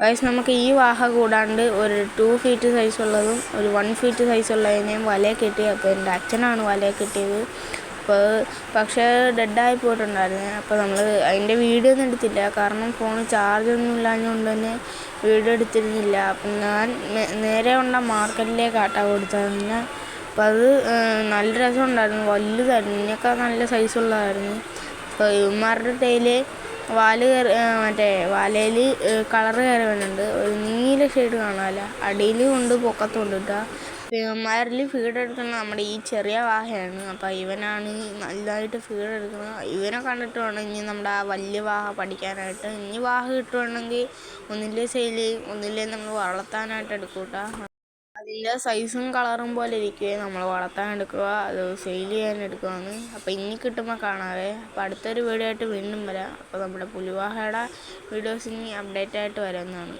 Guys നമുക്ക് ഈ വാഹ കൂടാണ്ട് ഒരു ടു ഫീറ്റ് സൈസ് ഉള്ളതും ഒരു വൺ ഫീറ്റ് സൈസ് ഉള്ളതിനെയും വലയെ കിട്ടി അപ്പോൾ എന്റെ അച്ഛനാണ് വല കിട്ടിയത്. അപ്പോൾ പക്ഷേ ഡെഡായി പോയിട്ടുണ്ടായിരുന്നു. അപ്പോൾ നമ്മൾ അതിന്റെ വീഡിയോ ഒന്നും എടുത്തില്ല. കാരണം ഫോൺ ചാർജ് ഒന്നും ഇല്ലാഞ്ഞുകൊണ്ട് തന്നെ വീഡിയോ എടുത്തിരുന്നില്ല. അപ്പം ഞാൻ നേരെ ഉണ്ട മാർക്കറ്റിലേക്കാട്ടാ കൊടുത്തത് പിന്നെ അപ്പം അത് നല്ല രസമുണ്ടായിരുന്നു. വലുതായിരുന്നു. ഇതിനൊക്കെ നല്ല സൈസുള്ളതായിരുന്നു അപ്പോൾ ഇവന്മാരുടെ ടൈൽ വാൽ കയറി മറ്റേ വാലയിൽ കളറ് കയറി വരുന്നുണ്ട്. ഒരു നീല ഷെയ്ഡ് കാണാമല്ല അടിയിൽ കൊണ്ട് പൊക്കത്തുണ്ട് കേട്ടോ ഇവന്മാരിൽ ഫീഡ് എടുക്കുന്നത് നമ്മുടെ ഈ ചെറിയ വാഹയാണ്. അപ്പോൾ ഇവനാണ് നല്ലതായിട്ട് ഫീഡ് എടുക്കുന്നത്. ഇവനെ കണ്ടിട്ട് വേണം ഇനി നമ്മുടെ ആ വലിയ വാഹ പഠിക്കാനായിട്ട്. ഇനി വാഹ കിട്ടുവാണെങ്കിൽ ഒന്നില്ലേ സെയിൽ ഒന്നില്ലേ നമ്മൾ വളർത്താനായിട്ട് എടുക്കും കേട്ടോ അതിന്റെ സൈസും കളറും പോലെ ഇരിക്കുകയെ നമ്മൾ വളർത്താൻ എടുക്കുക അത് സെയിൽ ചെയ്യാൻ എടുക്കുകയാണ് അപ്പോൾ ഇനി കിട്ടുമ്പോൾ കാണാവേ. അപ്പോൾ അടുത്തൊരു വീഡിയോ ആയിട്ട് വീണ്ടും വരാം. അപ്പോൾ നമ്മുടെ പുലിവാഹയുടെ വീഡിയോസ് ഇനി അപ്ഡേറ്റ് ആയിട്ട് വരുന്നതാണ്